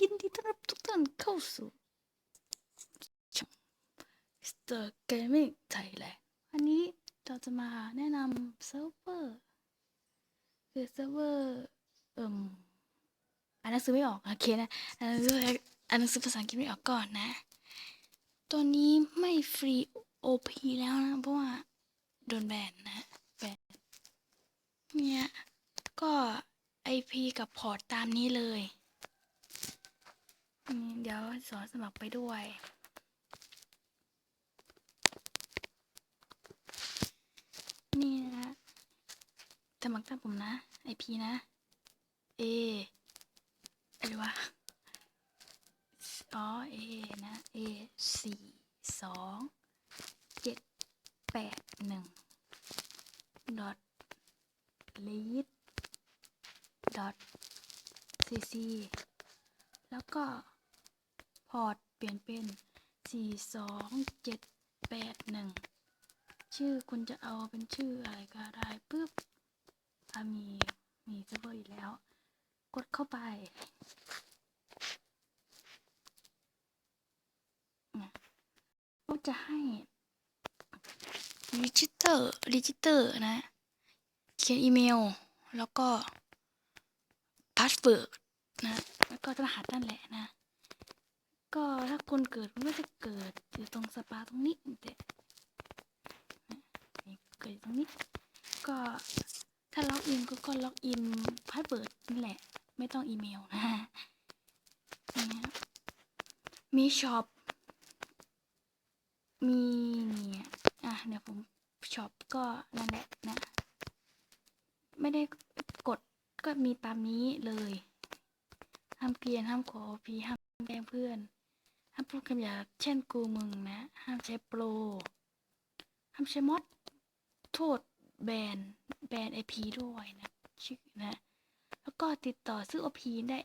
ยินดีต้อนรับทุกท่านเข้าสู่ช่อง Mr. Gaming Thailand วันนี้เราจะมาแนะนำเซิร์ฟเวอร์ คือเซิร์ฟเวอร์เอิ่มอ่านหนังสือไม่ออกโอเคนะอ่านหนังสืออ่านหนังสือภาษาอังกฤษไม่ออกก่อนนะ ตัวนี้ไม่ฟรี OP แล้วนะ เพราะว่าโดนแบนนะแบนเนี่ยก็ IP กับพอร์ตตามนี้เลย เดี๋ยวสอนสมัครไปด้วย นี่นะ สมัครตามผมนะ IP นะ A อะไรวะอ๋อ A นะ A สี่สองเจ็ดแปดหนึ่ง dot lead dot cc แล้วก็ อร์ตเปลี่ยนเป็นสี่สองเจ็ดแปดหนึ่งชื่อคุณจะเอาเป็นชื่ออะไรก็ได้ปุ๊บถ้ามี มีเซิร์ฟเวอร์อยู่แล้ว กดเข้าไปก็จะให้รีจิเตอร์รีจิเตอร์นะ เขียนอีเมล แล้วก็พาสเวิร์ดนะ แล้วก็รหัสนั่นแหละนะ ก็ถ้าคนเกิดมันก็จะเกิดอยู่ตรงสปาตรงนี้แต่เกิดตรงนี้ ก็ถ้าล็อกอินก็ก็ล็อกอินพาสเวิร์ดนี่แหละ ไม่ต้องอีเมลนะนี่มีช็อปมีเนี่ยอะเดี๋ยวผมช็อปก็นั่นแหละนะ ไม่ได้กดก็มีตามนี้เลยห้ามเกลียนห้ามขอพีห้ามแกล้งเพื่อน ห้ามพูดคำหยาบเช่นกูมึงนะ ห้ามใช้โปร ห้ามใช้มอดโทษแบนแบนไอพีด้วยนะชื่อนะ แล้วก็ติดต่อซื้อโอพีได้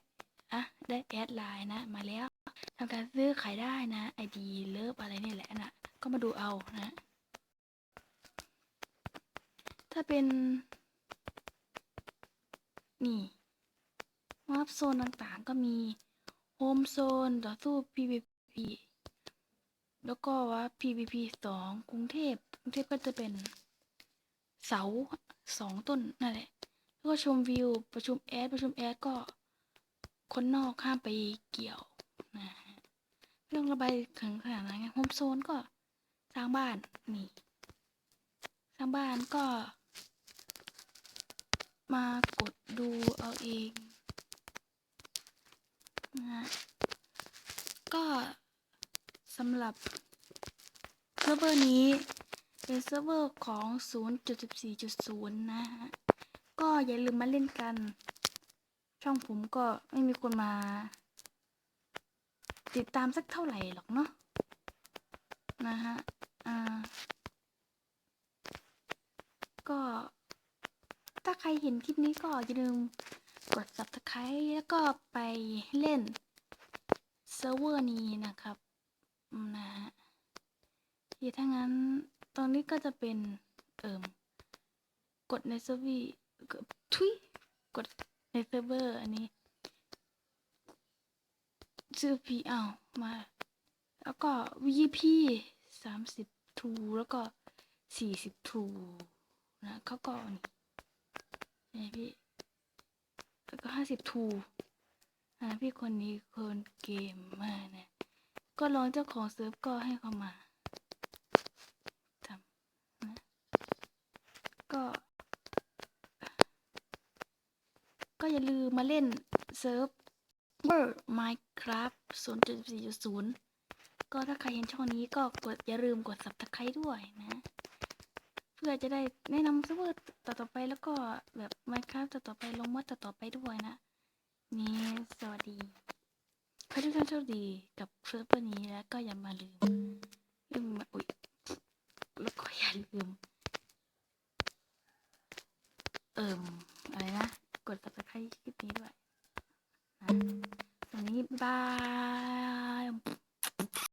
อะได้แอดไลน์นะ มาแล้วทำการซื้อขายได้นะไอดีเลิฟอะไรนี่แหละนะก็มาดูเอานะ ถ้าเป็น นี่วับโซนต่างๆก็มีโฮมโซนต่อสู้ PVP แล้วก็ว่า PVP สองกรุงเทพกรุงเทพก็จะเป็นเสาสองต้นนั่นแหละ แล้วก็ชมวิวประชุมแอดประชุมแอดก็คนนอกห้ามไปเกี่ยวนะฮะเรื่องระบายถึงขนาดนั้นไงโฮมโซนก็สร้างบ้านนี่สร้างบ้านก็ มากดดูเอาเองนะก็ สำหรับเซิร์ฟเวอร์นี้เป็นเซิร์ฟเวอร์ของ 0.14.0 นะฮะ ก็อย่าลืมมาเล่นกัน ช่องผมก็ไม่มีคนมา ติดตามสักเท่าไหร่หรอกเนาะนะฮะ อ่า ก็ถ้าใครเห็นคลิปนี้ก็อย่าลืมกด subscribe แล้วก็ไปเล่นเซิร์ฟเวอร์นี้นะครับ นะฮะทีถ้างั้นตอนนี้ก็จะเป็น เอิมกดในเซิร์ฟวอร์ทุยกดในเซิร์ฟเวอร์อันนี้ชื่อพีอ้าวมา แล้วก็ VP สามสิบทูแล้วก็สี่สิบทูนะเขาก็นี่นี่พี่แล้วก็ห้าสิบทูอ่าพี่คนนี้คนเกมมาเนี่ย ก็ลองเจ้าของเซิร์ฟก็ให้เขามาทำนะก็ ก็อย่าลืมมาเล่นเซิร์ฟเวอร์ Minecraft 0.4.0 ก็ถ้าใครเห็นช่องนี้ก็กดอย่าลืมกด subscribe ด้วยนะ เพื่อจะได้แนะนำเซิร์ฟเวอร์ต่อๆไปแล้วก็แบบ Minecraft ต่อๆไปลงมอดต่อๆไปด้วยนะ นี่สวัสดี ให้ทุกท่านโชคดีกับเฟิร์ฟเวอนี้แล้วก็อย่ามาลืมลืมมาอุ๊ยแล้วก็อย่าลืม เอิ่มอะไรนะ กดติดตามคลิปนี้ด้วยนะวันนี้บาย